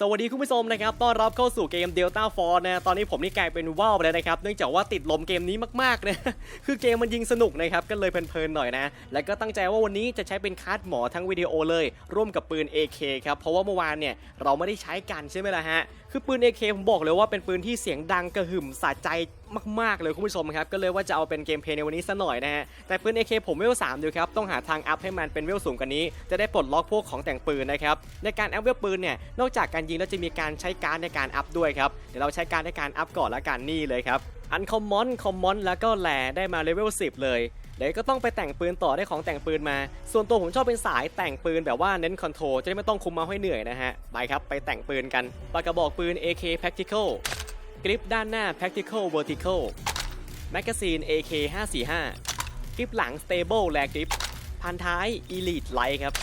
สวัสดีคุณผู้ชมนะครับต้อนรับเข้าสู่เกม Delta Force นะตอนนี้ผมนี่กลายเป็นว่าวไปแล้วนะครับ เนื่องจากว่าติดลมเกมนี้มากๆนะคือเกมมันยิงสนุกนะครับก็เลยเพลินๆหน่อยนะ แล้วก็ตั้งใจว่าวันนี้จะใช้เป็นคาร์ดหมอทั้งวิดีโอเลย ร่วมกับปืน AK ครับเพราะว่าเมื่อวานเนี่ยเราไม่ได้ใช้กันใช่ไหมล่ะฮะ คือปืน AK ผมบอกเลยว่าเป็นปืนที่เสียงดังกระหึ่มสะใจมากๆเลยคุณผู้ชมครับ ก็เลยว่าจะเอาเป็นเกมเพลย์ในวันนี้ซะหน่อยนะฮะ แต่ปืน AK ผมเวล3อยู่ครับ ต้องหาทางอัพให้มันเป็นเวลสูงกว่านี้ จะได้ปลดล็อกพวกของแต่งปืนนะครับ ในการอัพเวลปืนเนี่ย นอกจากการยิงแล้วจะมีการใช้การในการอัพด้วยครับ เดี๋ยวเราใช้การในการอัพก่อนละกันนี่เลยครับ อันคอมมอน คอมมอน แล้วก็แหล่ได้มาเลเวล10 เลย ดี๋ยวก็ต้องไปแต่งปืนต่อได้ของแต่งปืนมา ส่วนตัวผมชอบเป็นสายแต่งปืนแบบว่าเน้นคอนโทรลจะได้ไม่ต้องคุมมาให้เหนื่อยนะฮะ ไปครับไปแต่งปืนกันปากกระบอกปืน AK Practical กริปด้านหน้า Practical Vertical แมกกาซีน AK 545กริปหลัง Stable และกริปพันท้าย Elite Light ครับ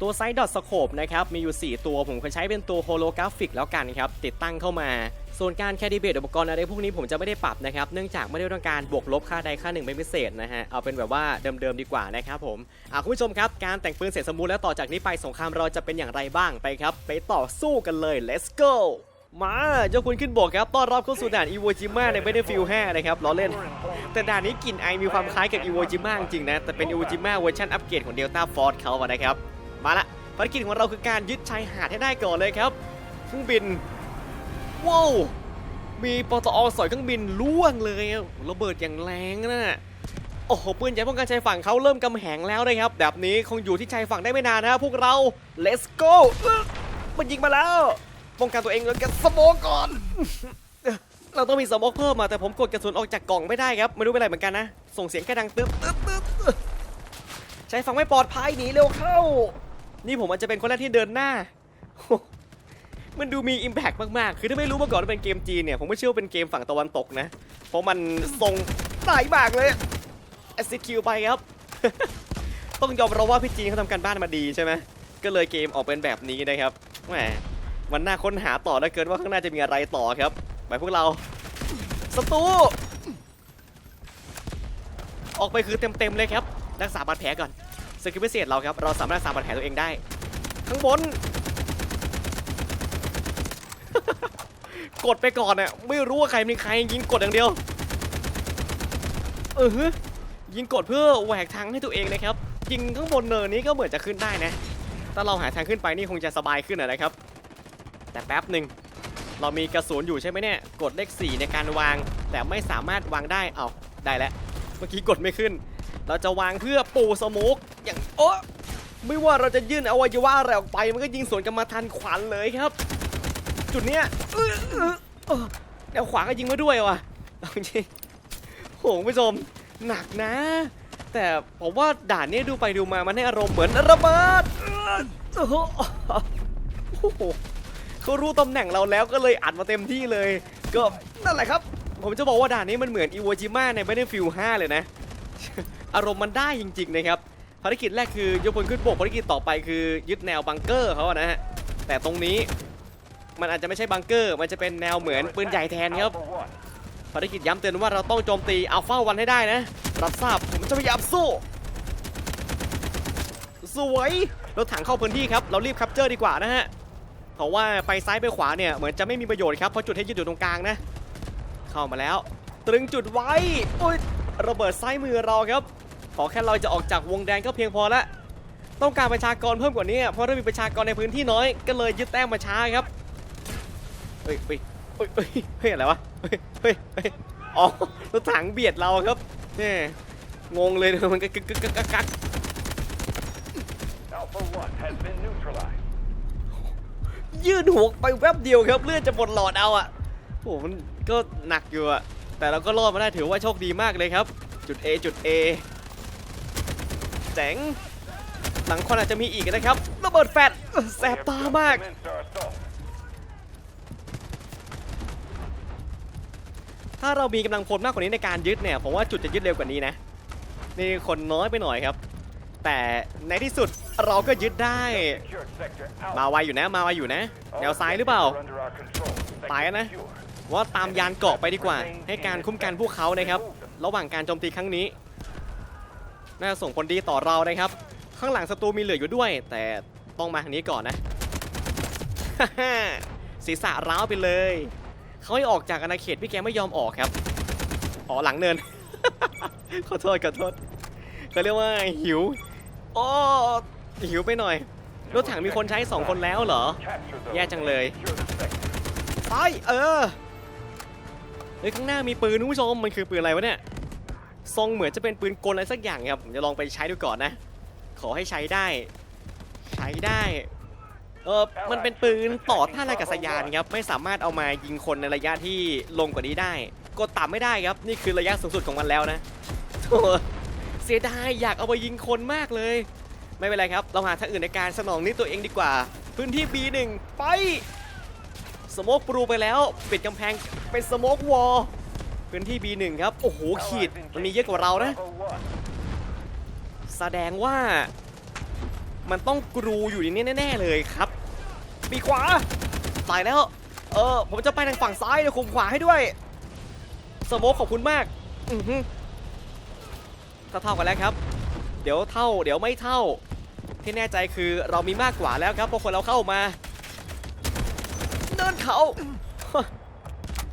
ตัวไซด์ดอทสโคปนะครับมีอยู่ 4 ตัวผมเคยใช้เป็นตัวโฮโลกราฟิกแล้วกันครับ ติดตั้งเข้ามา ส่วนการแคดิเบตอุปกรณ์อะไรพวกนี้ผมจะไม่ได้ปรับนะครับ เนื่องจากไม่ได้ต้องการบวกลบค่าใดค่าหนึ่งเป็นพิเศษนะฮะ เอาเป็นแบบว่าเดิมๆดีกว่านะครับผมอะคุณผู้ชมครับ การแต่งปืนเสร็จสมบูรณ์แล้วต่อจากนี้ไปสงครามเราจะเป็นอย่างไรบ้างไปครับ ไปต่อสู้กันเลย let's go มาเจ้าคุณขึ้นบกครับต้อนรับเข้าสู่ด่านอีโวจิมาใน Battlefield 5นะครับล้อเล่น แต่ด่านนี้กลิ่นไอมีความคล้ายกับอีโวจิมาจริงนะ แต่เป็นอีโวจิมาเวอร์ชันอัปเกรดของ Delta Force เขาอะนะครับ มาละภารกิจของเราคือการยึดชายหาดให้ได้ก่อนเลยครับเครื่องบิน ว้าวมีปตอสอยเครื่องบินล่วงเลยระเบิดอย่างแรงนะโอ้โหปืนใหญ่ป้องกันชายฝั่งเขาเริ่มกำแหงแล้วนะครับ แบบนี้คงอยู่ที่ชายฝั่งได้ไม่นานนะครับพวกเรา let's go มันยิงมาแล้วป้องกันตัวเองแล้วกันสโมกก่อน เราต้องมีสโมกเพิ่มมาแต่ผมกดกระสุนออกจากกล่องไม่ได้ครับ ไม่รู้เป็นไรเหมือนกันนะ ส่งเสียงแค่ดังตึ๊บตึ๊บตึ๊บชายฝั่งไม่ปลอดภัยหนีเร็วเข้า นี่ผมอาจจะเป็นคนแรกที่เดินหน้า มันดูมี Impact มากๆ คือถ้าไม่รู้มาก่อนว่าเป็นเกมจีนเนี่ย ผมไม่เชื่อว่าเป็นเกมฝั่งตะวันตกนะ เพราะมันทรงสายมากเลย execute ไปครับ ต้องยอมรับว่าพี่จีนเขาทำการบ้านมาดีใช่ไหมก็เลยเกมออกเป็นแบบนี้นะครับแหมมันน่าค้นหาต่อแล้เกินว่าข้างหน้าจะมีอะไรต่อครับ ไปพวกเราศัตรูออกไปคือเต็มๆเลยครับ รักษาบาดแผลก่อนสกิลพิเศษเราครับ เราสามารถรักษาบาดแผลตัวเองได้ ข้างบน กดไปก่อนน่ะไม่รู้ว่าใครเป็นใครยิงกดอย่างเดียว เออฮึยิงกดเพื่อแหวกทางให้ตัวเองนะครับ ยิงข้างบนเนินนี้ก็เหมือนจะขึ้นได้นะ ถ้าเราหาทางขึ้นไปนี่คงจะสบายขึ้นอะนะครับ แต่แป๊บหนึ่งเรามีกระสุนอยู่ใช่ไหมเนี่ย กดเลข 4 ในการวาง แต่ไม่สามารถวางได้ เอาได้แล้ว เมื่อกี้กดไม่ขึ้น เราจะวางเพื่อปูสโมกอย่างโอ้ไม่ว่าเราจะยื่นอวัยวะอะไรออกไป มันก็ยิงสวนกลันมาทันขวัญเลยครับ จุดเนี้ยแนวขวาก็ยิงมาด้วยว่ะเอาจริงโหคุณผู้ชมหนักนะ แต่ผมว่าด่านนี้ดูไปดูมามันให้อารมณ์เหมือนระเบิดเออโอ้โหเขารู้ตำแหน่งเราแล้วก็เลยอัดมาเต็มที่เลย ก็นั่นแหละครับ ผมจะบอกว่าด่านนี้มันเหมือนอีโวจิมาใน Battlefield 5 เลยนะ อารมณ์มันได้จริง ๆ นะครับภารกิจแรกคือยกพลขึ้นบกภารกิจต่อไปคือยึดแนวบังเกอร์เขานะฮะแต่ตรงนี้ มันอาจจะไม่ใช่บังเกอร์ มันจะเป็นแนวเหมือนปืนใหญ่แทนครับภารกิจย้ำเตือนว่าเราต้องโจมตีอัลฟาวันให้ได้นะ รับทราบผมจะพยายามสู้ สวยรถถังเข้าพื้นที่ครับ เรารีบแคัพเจอร์ดีกว่านะฮะ เพราะว่าไปซ้ายไปขวาเนี่ยเหมือนจะไม่มีประโยชน์ครับ เพราะจุดให้ยึดอยู่ตรงกลางนะ เข้ามาแล้ว ตรึงจุดไว้โอ้ยระเบิดซ้ายมือเราครับ ขอแค่เราจะออกจากวงแดงก็เพียงพอละ ต้องการประชากรเพิ่มกว่านี้ เพราะถ้ามีประชากรในพื้นที่น้อย ก็เลยยึดแต้มมาช้าครับ ฮ้ยเฮ้ยเฮ้ยเฮ้ยเฮ้ยอะไรวะเฮ้ยเฮ้ยเฮ้ยอ๋อรถถังเบียดเราครับนี่งงเลยมันก็กึกกึกกึกกักกัก Alpha 1 has been neutralized. ยืดหัวไปแวบเดียวครับเลือดจะหมดหลอดเอาอะโอ้โหมันก็หนักอยู่อะแต่เราก็รอดมาได้ถือว่าโชคดีมากเลยครับ จุด A จุด A แจ๋งหลังคนอาจจะมีอีกนะครับระเบิดแฟดเอ้อแส We บ have ตา just มาก commenced our assault. ถ้าเรามีกำลังพลมากกว่านี้ในการยึดเนี่ยผมว่าจุดจะยึดเร็วกว่านี้นะ นี่คนน้อยไปหน่อยครับ แต่ในที่สุดเราก็ยึดได้ มาไวอยู่นะ มาไวอยู่นะ แนวซ้ายหรือเปล่าไปนะ ว่าตามยานเกาะไปดีกว่า ให้การคุ้มกันพวกเขานะครับ ระหว่างการโจมตีครั้งนี้ น่าส่งผลดีต่อเรานะครับ ข้างหลังศัตรูมีเหลืออยู่ด้วย แต่ต้องมาทางนี้ก่อนนะ ศีรษะร้าวไปเลย เขาให้ออกจากอาณาเขตพี่แกไม่ยอมออกครับ อ๋อหลังเนิน ขอโทษขอโทษเขาเรียกว่าหิวอ๋อหิวไปหน่อย รถถังมีคนใช้สองคนแล้วเหรอ แย่จังเลย ไปเออเฮ้ยข้างหน้ามีปืนคุณผู้ชมมันคือปืนอะไรวะเนี่ยทรงเหมือนจะเป็นปืนกลอะไรสักอย่างครับผมจะลองไปใช้ดูก่อนนะ ขอให้ใช้ได้ ใช้ได้ เออมันเป็นปืนต่อท่านอากาศยานครับไม่สามารถเอามายิงคนในระยะที่ลงกว่านี้ได้ กดต่ำไม่ได้ครับนี่คือระยะสูงสุดของมันแล้วนะโธ่เสียดายอยากเอาไปยิงคนมากเลย ไม่เป็นไรครับ เราหาทางอื่นในการสนองนี้ตัวเองดีกว่า พื้นที่ B1 ไปสโมกปรูไปแล้วปิดกำแพงเป็นสโมกวอลพื้นที่ B1 ครับโอ้โหขีดมันมีเยอะกว่าเรานะแสดงว่ามันต้องกรูอยู่ในนี้แน่ ๆ เลยครับ ปีกขวาตายแล้ว เออ ผมจะไปทางฝั่งซ้ายเดี๋ยวคุมขวาให้ด้วย สโมกขอบคุณมาก อือฮึเท่าเท่ากันแล้วครับ เดี๋ยวเท่า เดี๋ยวไม่เท่า ที่แน่ใจคือเรามีมากกว่าแล้วครับเพราะคนเราเข้ามา เนินเขา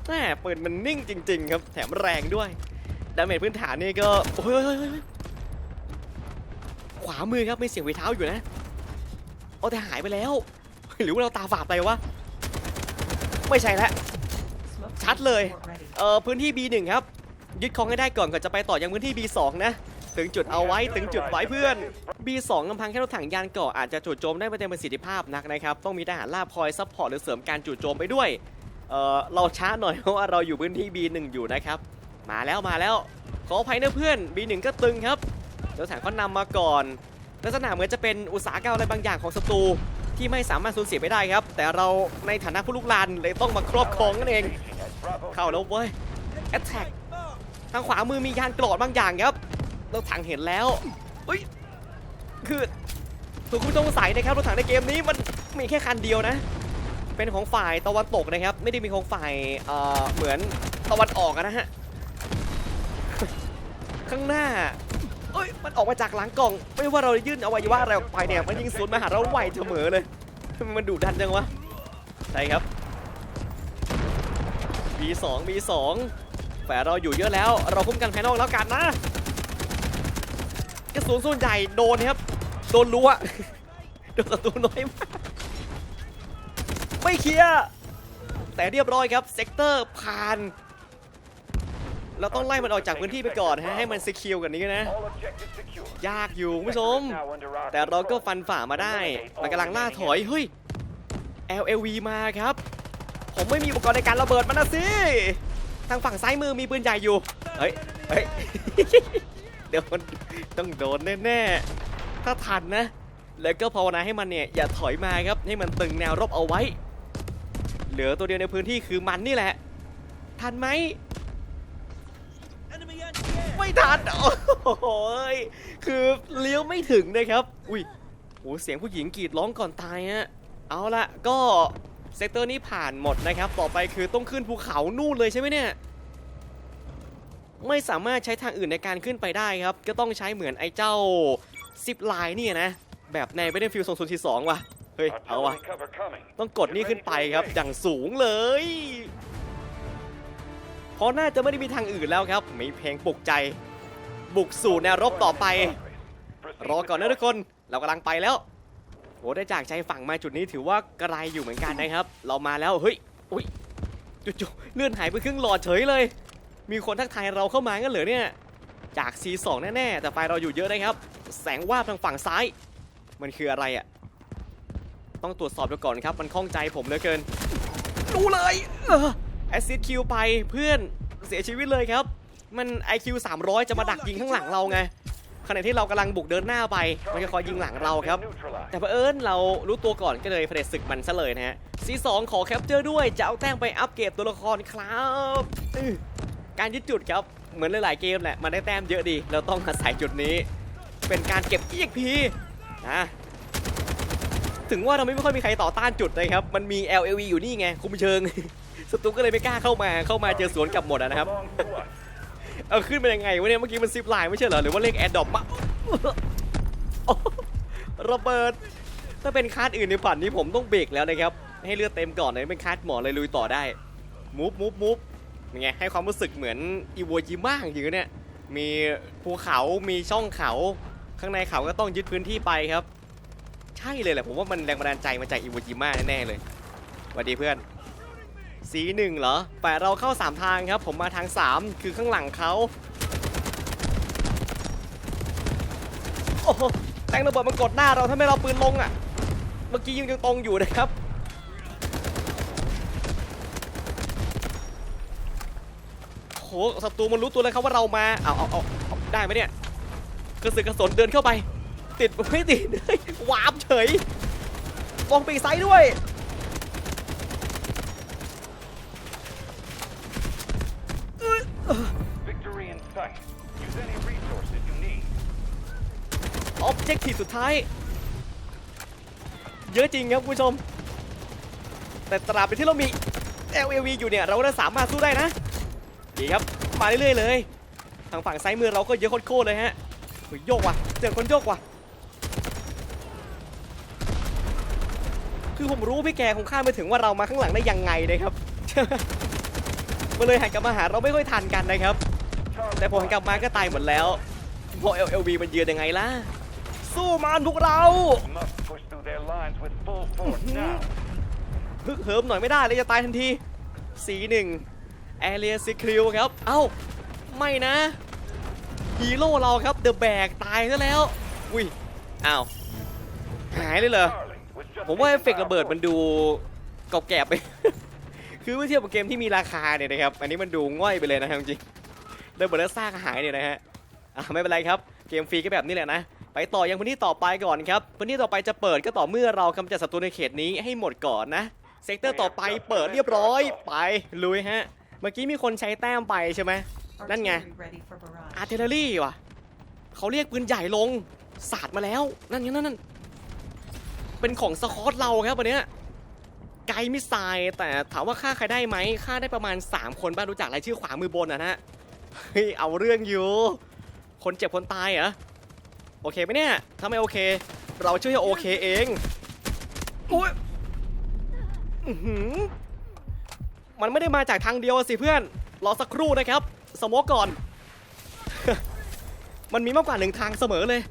แหม่ปืนมันนิ่งจริง ๆ ครับ แถมแรงด้วย ดาเมจพื้นฐานนี่ก็โอ้ยเฮ้ยเฮ้ยเฮ้ยขวามือครับมีเสียงวีเท้าอยู่นะ เอาแต่หายไปแล้ว หรือว่าเราตาฝาดไปวะ ไม่ใช่แล้วชัดเลย เออพื้นที่ B1 ครับ ยึดครองให้ได้ก่อนก่อนจะไปต่อยังพื้นที่ B2 นะ ถึงจุดเอาไว้ถึงจุดไว้เพื่อน B2 ลำพังแค่รถถังยานเกาะอาจจะจู่โจมได้ไม่เต็มประสิทธิภาพนักนะครับ ต้องมีทหารลาบคอยซัพพอร์ตหรือเสริมการจู่โจมไปด้วย เออเราช้าหน่อยเพราะว่าเราอยู่พื้นที่ B1 อยู่นะครับ มาแล้วมาแล้ว ขออภัยนะเพื่อน B1 ก็ตึงครับรถถังเขานำมาก่อนลักษณะเหมือนจะเป็นอุตสาหกรรมอะไรบางอย่างของศัตรู ที่ไม่สามารถสูญเสียไปได้ครับ แต่เราในฐานะผู้ลุกลานเลยต้องมาครอบครองนั่นเอง เข้าแล้วเว้ยแอตแทกทางขวามือมียานกรอดบางอย่างครับ เราถังเห็นแล้วเฮ้ยคือถูกคุณผู้ชมสงสัยนะครับรถถังในเกมนี้มันมีแค่คันเดียวนะ เป็นของฝ่ายตะวันตกนะครับ ไม่ได้มีของฝ่ายเอ่อเหมือนตะวันออกนะฮะข้างหน้า เอ้ยมันออกมาจากหลังกล่อง ไม่ว่าเรายื่นอวัยวะอะไรออกไปเนี่ยมันยิงสวนมาหาเราไวเสมอเลย มันดุดันจังวะใช่ครับ B2 B2 แฝเราอยู่เยอะแล้ว เราคุ้มกันภายนอกแล้วกันนะกระสุนส่วนใหญ่โดนครับโดนรั้วโดนศัตรูน้อยมากไม่เคลียร์แต่เรียบร้อยครับเซกเตอร์ผ่าน เราต้องไล่มันออกจากพื้นที่ไปก่อนฮะให้มันสกิลกันนี้นะ All objectives secure. ยากอยู่คุณผู้ชม Now under our แต่เราก็ control. ฟันฝ่ามาได้ มันกำลังล่าถอย เฮ้ย LLV มาครับ ผมไม่มีอุปกรณ์ในการระเบิดมันนะสิ ทางฝั่งซ้ายมือมีปืนใหญ่อยู่ เฮ้ย เฮ้ย เดี๋ยวมันต้องโดนแน่ๆ ถ้าทันนะ แล้วก็ภาวนาให้มันเนี่ยอย่าถอยมาครับ ให้มันตึงแนวรบเอาไว้ เหลือตัวเดียวในพื้นที่คือมันนี่แหละ ทันไหม ไม่ทัน โอ้โหยคือเลี้ยวไม่ถึงนะครับ อุ้ยโอ้เสียงผู้หญิงกรีดร้องก่อนตายฮะ เอาละก็เซกเตอร์นี้ผ่านหมดนะครับ ต่อไปคือต้องขึ้นภูเขานู่นเลยใช่ไหมเนี่ย ไม่สามารถใช้ทางอื่นในการขึ้นไปได้ครับ ก็ต้องใช้เหมือนไอ้เจ้าซิปไลน์เนี่ยนะ แบบใน Battlefield 2042ว่ะ เฮ้ย เอาว่ะ ต้องกดนี่ขึ้นไปครับ อย่างสูงเลย เพราะน่าจะไม่ได้มีทางอื่นแล้วครับ มีเพลงปลุกใจ บุกสู่แนวรบต่อไป รอก่อนนะทุกคน เรากำลังไปแล้วโหได้จากใจฝั่งมาจุดนี้ถือว่าไกลอยู่เหมือนกันนะครับ เรามาแล้ว เฮ้ย อุ้ยจู่ๆเลื่อนหายไปครึ่งหลอดเฉยเลย มีคนทักทายเราเข้ามางั้นเหรอเนี่ย จาก C2 แน่ๆ แต่ไฟเราอยู่เยอะนะครับ แสงวาบทางฝั่งซ้าย มันคืออะไรอะ่ะ ต้องตรวจสอบดูก่อนครับ มันข้องใจผมเหลือเกินรู้เลย แอซิดคิวไปเพื่อนเสียชีวิตเลยครับ มัน IQ 300 จะมาดักยิงข้างหลังเราไงขณะที่เรากำลังบุกเดินหน้าไป มันจะคอยยิงหลังเราครับ แต่เผอิญเรารู้ตัวก่อนก็เลยเผด็จศึกมันซะเลยนะฮะ C2 ขอแคปเจอร์ด้วย จะเอาแต้มไปอัปเกรดตัวละครครับการยึดจุดครับ เหมือนหลายๆเกมแหละ มันได้แต้มเยอะดี เราต้องอาศัยจุดนี้ เป็นการเก็บ EXP นะถึงว่าเราไม่ค่อยมีใครต่อต้านจุดนะครับ มันมี LLV อยู่นี่ไง คุมเชิง สตูก็เลยไม่กล้าเข้ามาเข้ามาเจอสวนกลับหมดอะนะครับ Belongs to us. เอาขึ้นไปยังไงวะเนี่ยเมื่อกี้มันซิปไลน์ไม่ใช่เหรอหรือว่าเลขแอดดอปมาโอ้ระเบิดถ้าเป็นคาร์ดอื่นในฝันนี้ผมต้องเบรกแล้วนะครับ ให้เลือดเต็มก่อนเลยเป็นคัดหมอเลยลุยต่อได้มูฟมูฟมูฟยังไงให้ความรู้สึกเหมือนอีโวจิมะจริงๆเนี่ยมีภูเขามีช่องเขา ข้างในเขาก็ต้องยึดพื้นที่ไปครับ ใช่เลยแหละผมว่ามันแรงบันดาลใจมาจากอิวจิมะแน่ๆเลยสวัสดีเพื่อน สีหนึ่งเหรอแต่เราเข้า 3 ทางครับ ผมมาทาง 3 คือข้างหลังเขาโอ้โหแตงระเบิดมันกดหน้าเราถ้าไม่เราปืนลงอะ เมื่อกี้ยังตรงอยู่นะครับโอ้โหศัตรูมันรู้ตัวเลยครับว่าเรามาเอาเอาเอาเอาได้ไหมเนี่ยกระสือกระสนเดินเข้าไป ติดไม่ติดวาร์ปเฉยมองปีกซ้ายด้วย Victory in sight. Use any resources you need. ออบเจกทีสุดท้าย เยอะจริงครับคุณผู้ชม แต่ตราบใดที่เรามี LAV อยู่เนี่ย เราก็สามารถสู้ได้นะ ดีครับ มาเรื่อยๆเลย ทางฝั่งซ้ายมือเราก็เยอะโคตรๆเลยฮะเฮ้ยโยกว่ะ เจอคนโยกว่ะ คือผมรู้พี่แกคงคาดไม่ถึงว่าเรามาข้างหลังได้ยังไงนะครับ มันเลยหันกลับมาหาเราไม่ค่อยทันกันนะครับ Target แต่พอหันกลับมาก็ตายหมดแล้วเพราะ LLV มันยืนยังไงล่ะ สู้มันพวกเรา must push through their lines with full force now. ฮึกเหิมหน่อยไม่ได้เลยจะตายทันทีสีหนึ่งแอเรียซิคลิวครับ เอ้า ไม่นะฮีโร่เราครับเดอะแบกตายซะแล้ว อุ้ยอ้าว หายเลยเหรอ Charlie was just ผมว่าเอฟ taken เฟก by ต์ระเบิดมัน our ดูเก่าแก่ไป คือเมื่อเทียบกับเกมที่มีราคาเนี่ยนะครับ อันนี้มันดูง่อยไปเลยนะครับจริงๆระเบิดแล้วซากหายเนี่ยนะฮะอะไม่เป็นไรครับ เกมฟรีก็แบบนี้แหละนะ ไปต่อยังพื้นที่ต่อไปก่อนครับ พื้นที่ต่อไปจะเปิดก็ต่อเมื่อเรากำจัดศัตรูในเขตนี้ให้หมดก่อนนะ เซกเตอร์ต่อไปเปิดเรียบร้อย ไปลุยฮะ เมื่อกี้มีคนใช้แต้มไปใช่ไหมนั่นไง อาร์เทลรี่ว่ะเขาเรียกปืนใหญ่ลง สาดมาแล้ว นั่นไงนั่นนั่นเป็นของสคอตเราครับวันเนี้ย ไกด์มิสไซล์แต่ถามว่าฆ่าใครได้ไหมฆ่าได้ประมาณ 3 คนบ้างรู้จักรายชื่อขวามือบนอะนะเฮ้ยเอาเรื่องอยู่ คนเจ็บคนตายเหรอโอเคไหมเนี่ยถ้าไม่โอเค เราช่วยให้โอเคเองอุ้ยมันไม่ได้มาจากทางเดียวสิเพื่อนรอสักครู่นะครับ สมกก่อน มันมีมากกว่าหนึ่งทางเสมอเลย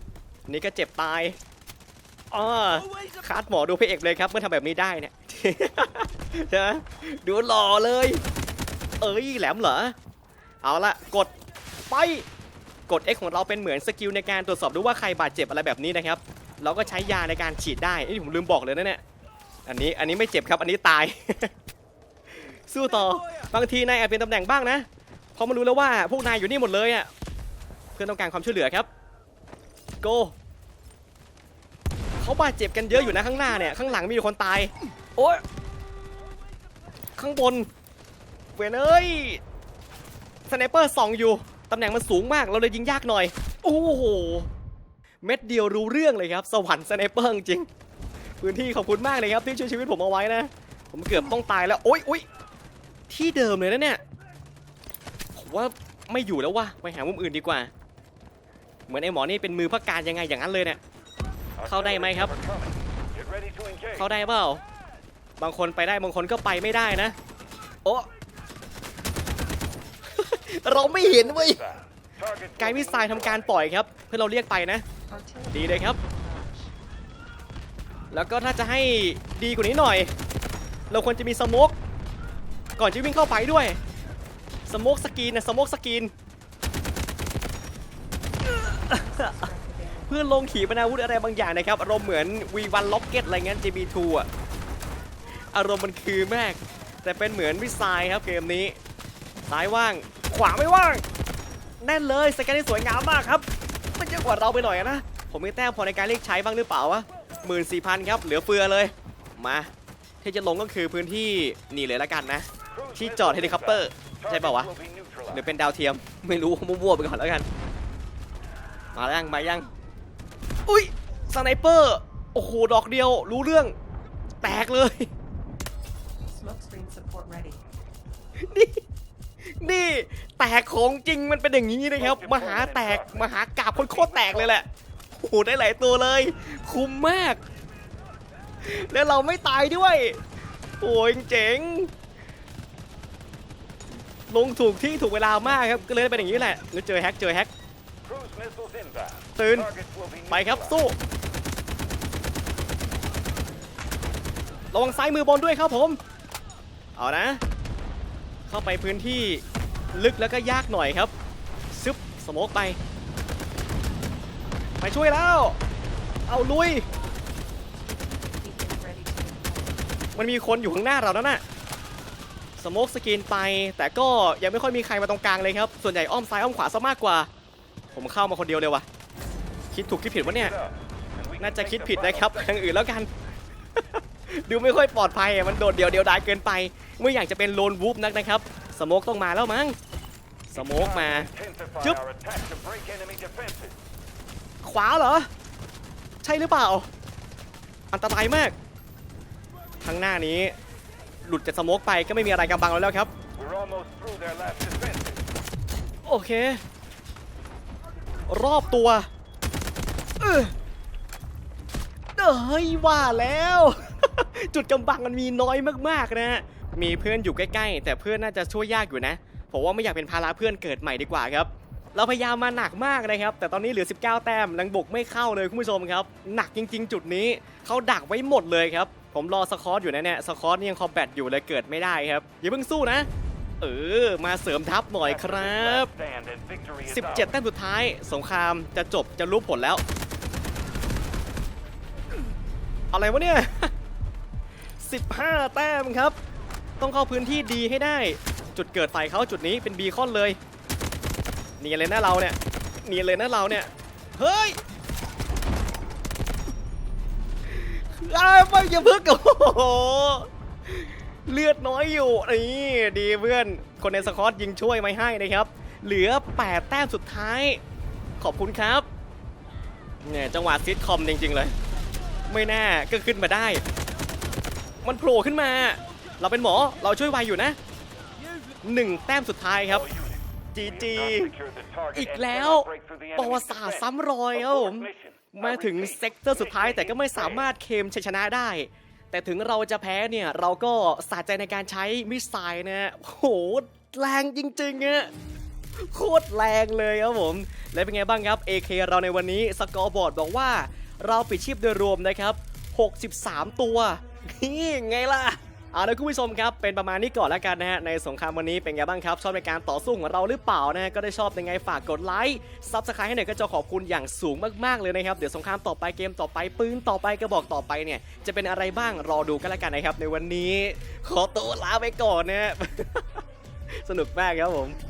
นี่ก็เจ็บตาย อ่าคาดหมอดูพระเอกเลยครับ เมื่อทำแบบนี้ได้เนี่ยใช่ไหมดูหล่อเลย เอ้ยแหลมเหรอ เอาละกดไปกด X ของเราเป็นเหมือนสกิลในการตรวจสอบดูว่าใครบาดเจ็บอะไรแบบนี้นะครับ เราก็ใช้ยาในการฉีดได้นี่ผมลืมบอกเลยนะเนี่ยอันนี้อันนี้ไม่เจ็บครับอันนี้ตาย สู้ต่อบางทีนายอาจเป็นตำแหน่งบ้างนะพอมารู้แล้วว่าพวกนายอยู่นี่หมดเลยอะเพื่อนต้องการความช่วยเหลือครับโก เขาบาดเจ็บกันเยอะอยู่นะข้างหน้าเนี่ยข้างหลังมีคนตาย โอ้ยข้างบนเวนเอ้ยสไนเปอร์ส่องอยู่ตำแหน่งมันสูงมากเราเลยยิงยากหน่อย โอ้โหเม็ดเดียวรู้เรื่องเลยครับ สวรรค์สไนเปอร์จริงพื้นที่ขอบคุณมากเลยครับที่ช่วยชีวิตผมเอาไว้นะ ผมเกือบต้องตายแล้วโอ๊ยโอ๊ยที่เดิมเลยนะเนี่ยผมว่าไม่อยู่แล้วว่ะไปหามุมอื่นดีกว่า เหมือนไอ้หมอนี่เป็นมือพักการยังไงอย่างนั้นเลยเนี่ย เข้าได้ไหมครับ Artillery coming. Get ready to engage. เข้าได้เปล่า บางคนไปได้บางคนก็ไปไม่ได้นะ โอ้เราไม่เห็นเว้ย Target ไกด์มิสไซล์ทำการปล่อยครับ เพื่อเราเรียกไปนะ Artillery ดีเลยครับ barrage. แล้วก็ถ้าจะให้ดีกว่านี้หน่อย เราควรจะมีสโมกก่อนจะวิ่งเข้าไปด้วยสโมกสกรีนนะสโมกสกรีนเพื่อลงขีปนาวุธอะไรบางอย่างนะครับ อารมณ์เหมือน V1 Rocket อะไรเงี้ย JB2 อะอารมณ์มันคือมาก แต่เป็นเหมือนวิสไซล์ครับเกมนี้ซ้ายว่าง ขวาไม่ว่าง แน่นเลยสแกนที่สวยงามมากครับ มันเยอะกว่าเราไปหน่อยนะ ผมมีแต้มพอในการเรียกใช้บ้างหรือเปล่าวะหมื่นสี่พันครับ เหลือเฟือเลย มาที่จะลงก็คือพื้นที่นี่เลยละกันนะ ที่จอดเฮลิคอปเตอร์ ใช่ป่าวะหรือเป็นดาวเทียมไม่รู้มั่วๆไปก่อนแล้วกัน มาแล้วยังมายัง อุ้ยสไนเปอร์โอ้โหดอกเดียวรู้เรื่องแตกเลย Smoke screen support ready. นี่นี่แตกของจริงมันเป็นอย่างนี้นะครับมหาแตกมหากาบคนโคตรแตกเลยแหละโอ้โหได้หลายตัวเลย คุ้มมาก แล้วเราไม่ตายด้วยโอ้ยเจ๋งลงถูกที่ถูกเวลามากครับก็เลยเป็นอย่างนี้แหละแล้วเจอแฮกเจอแฮก Cruise missiles inbound. ตื่น Targets will be ไปครับ neutralized. สู้ ระวังซ้ายมือบนด้วยครับผม เอานะ เข้าไปพื้นที่ลึกแล้วก็ยากหน่อยครับ ซึบสโมกไป ไปช่วยแล้ว เอาลุย Beacon ready to deploy. มันมีคนอยู่ข้างหน้าเรานั่นน่ะสโมกสกรีนไป แต่ก็ยังไม่ค่อยมีใครมาตรงกลางเลยครับ ส่วนใหญ่อ้อมซ้ายอ้อมขวาซะมากกว่า ผมเข้ามาคนเดียวเลยวะคิดถูกคิดผิดวะเนี่ย น่าจะคิดผิดนะครับ sector. อย่างอื่นแล้วกัน ดูไม่ค่อยปลอดภัยมันโดดเดี่ยวเดียวดายเกินไป ไม่อยากจะเป็นโลนวูฟนักนะครับ สโมกต้องมาแล้วมั้ง สโมกมา Intensify Chụp. our attack to break enemy defenses. ขวาเหรอ ใช่หรือเปล่า อันตรายมากข้างหน้านี้ หลุดจากสโมกไปก็ไม่มีอะไรกำบังเราแล้วครับ โอเค รอบตัว เออเฮ้ยว่าแล้ว จุดกำบังมันมีน้อยมากๆนะ มีเพื่อนอยู่ใกล้ๆ แต่เพื่อนน่าจะช่วยยากอยู่นะผมว่าไม่อยากเป็นภาระเพื่อนเกิดใหม่ดีกว่าครับ เราพยายามมาหนักมากนะครับ แต่ตอนนี้เหลือ 19 แต้มลังบุกไม่เข้าเลยคุณผู้ชมครับ หนักจริง ๆ จุดนี้เขาดักไว้หมดเลยครับ ผมรอสคอตอยู่นะเนี่ยสคอตนี่ยังคอมแบทอยู่เลยเกิดไม่ได้ครับอย่าเพิ่งสู้นะ เออ มาเสริมทัพหน่อยครับ 17 แต้มสุดท้าย สงครามจะจบจะรู้ผลแล้ว อะไรวะเนี่ย 15 แต้มครับ ต้องเข้าพื้นที่ดีให้ได้ จุดเกิดไฟเขาจุดนี้เป็นบีคอนเลยเนียนเลยนะเราเนี่ยเนียนเลยนะเราเนี่ย เฮ้ยอ้าวไม่อย่าเพิ่งโอ้โห เลือดน้อยอยู่นี่ดีเพื่อนคนในสกอตยิงช่วยไม่ให้นะครับ เหลือ 8 แต้มสุดท้าย ขอบคุณครับเนี่ยจังหวะซิทคอมจริง ๆ เลย ไม่น่าก็ขึ้นมาได้ มันโผล่ขึ้นมา เราเป็นหมอเราช่วยไวอยู่นะ1แต้มสุดท้ายครับจีจีอีกแล้วประวัติศาสตร์ซ้ำรอยครับผมมาถึงเซกเตอร์สุดท้ายแต่ก็ไม่สามารถเคมชัยชนะได้ แต่ถึงเราจะแพ้เนี่ยเราก็สะใจในการใช้มิสไซล์นะโอ้โหแรงจริงๆอะโคตรแรงเลยครับผม และเป็นไงบ้างครับ AK เราในวันนี้สกอร์บอร์ดบอกว่า เราปิดชีพโดยรวมนะครับ 63 ตัว นี่ไงล่ะ เอาละคุณผู้ชมครับเป็นประมาณนี้ก่อนแล้วกันนะฮะในสงครามวันนี้เป็นไงบ้างครับ ชอบในการต่อสู้ของเราหรือเปล่านะฮะก็ได้ชอบยังไงฝากกดไลค์ซับสไครต์ให้หน่อยก็จะขอบคุณอย่างสูงมากๆเลยนะครับเดี๋ยวสงครามต่อไปเกมต่อไปปืนต่อไปกระบอกต่อไปเนี่ยจะเป็นอะไรบ้างรอดูกันแล้วกันนะครับในวันนี้ ขอตัวลาไปก่อนนะฮะสนุกมากครับผม